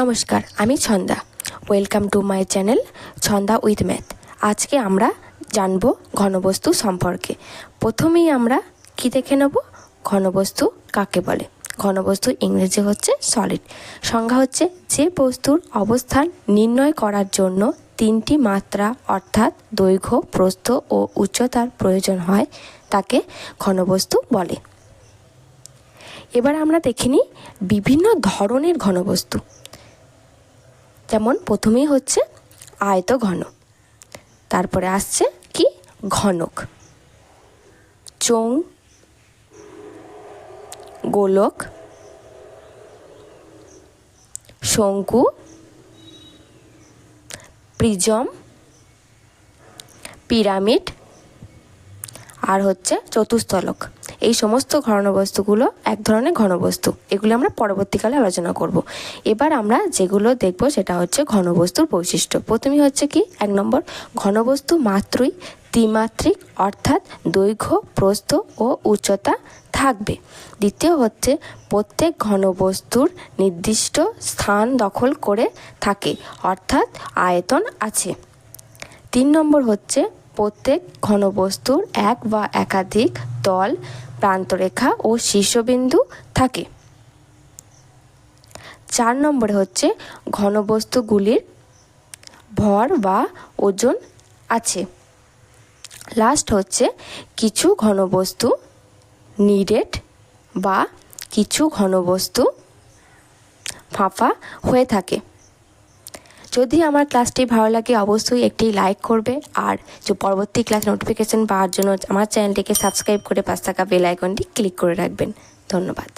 নমস্কার, আমি Chhanda. Welcome to my channel Chhanda with math আজকে আমরা জানব ঘনবস্তু সম্পর্কে। প্রথমেই আমরা কি দেখে নেব? ঘনবস্তু কাকে বলে? ঘনবস্তু ইংরেজি হচ্ছে সলিড সংজ্ঞা হচ্ছে যে বস্তুর অবস্থান নির্ণয় করার জন্য তিনটি মাত্রা, অর্থাৎ দৈর্ঘ্য, প্রস্থ ও উচ্চতার প্রয়োজন হয়, তাকে ঘনবস্তু বলে। এবার আমরা দেখে নিই বিভিন্ন ধরনের ঘনবস্তু। যেমন প্রথমেই হচ্ছে আয়ত ঘন তারপরে আসছে কি? ঘনক। চোং গোলক, শঙ্কু, প্রিজম, পিরামিড, আর হচ্ছে চতুস্তলক এই সমস্ত ঘনবস্তুগুলো এক ধরনের ঘনবস্তু। এগুলো আমরা পরবর্তীকালে আলোচনা করব। এবার আমরা যেগুলো দেখব সেটা হচ্ছে ঘনবস্তুর বৈশিষ্ট্য। প্রথমেই হচ্ছে কি? এক নম্বর, ঘনবস্তু মাত্রই ত্রিমাত্রিক অর্থাৎ দৈর্ঘ্য, প্রস্থ ও উচ্চতা থাকবে। দ্বিতীয় হচ্ছে, প্রত্যেক ঘনবস্তুর নির্দিষ্ট স্থান দখল করে থাকে, অর্থাৎ আয়তন আছে। তিন নম্বর হচ্ছে প্রত্যেক ঘনবস্তুর এক বা একাধিক তল, প্রান্তরেখা ও শীর্ষবিন্দু থাকে। চার নম্বরে হচ্ছে ঘনবস্তুগুলির ভর বা ওজন আছে। লাস্ট হচ্ছে কিছু ঘনবস্তু নিডেড বা কিছু ঘনবস্তু ফাঁপা হয়ে থাকে। যদি আমার ক্লাসটি ভালো লাগে, অবশ্যই একটি লাইক করবে। আর যে পরবর্তী ক্লাস নোটিফিকেশন পাওয়ার জন্য আমার চ্যানেলটিকে সাবস্ক্রাইব করে পাশ থাকা বেল আইকনটি ক্লিক করে রাখবেন। ধন্যবাদ।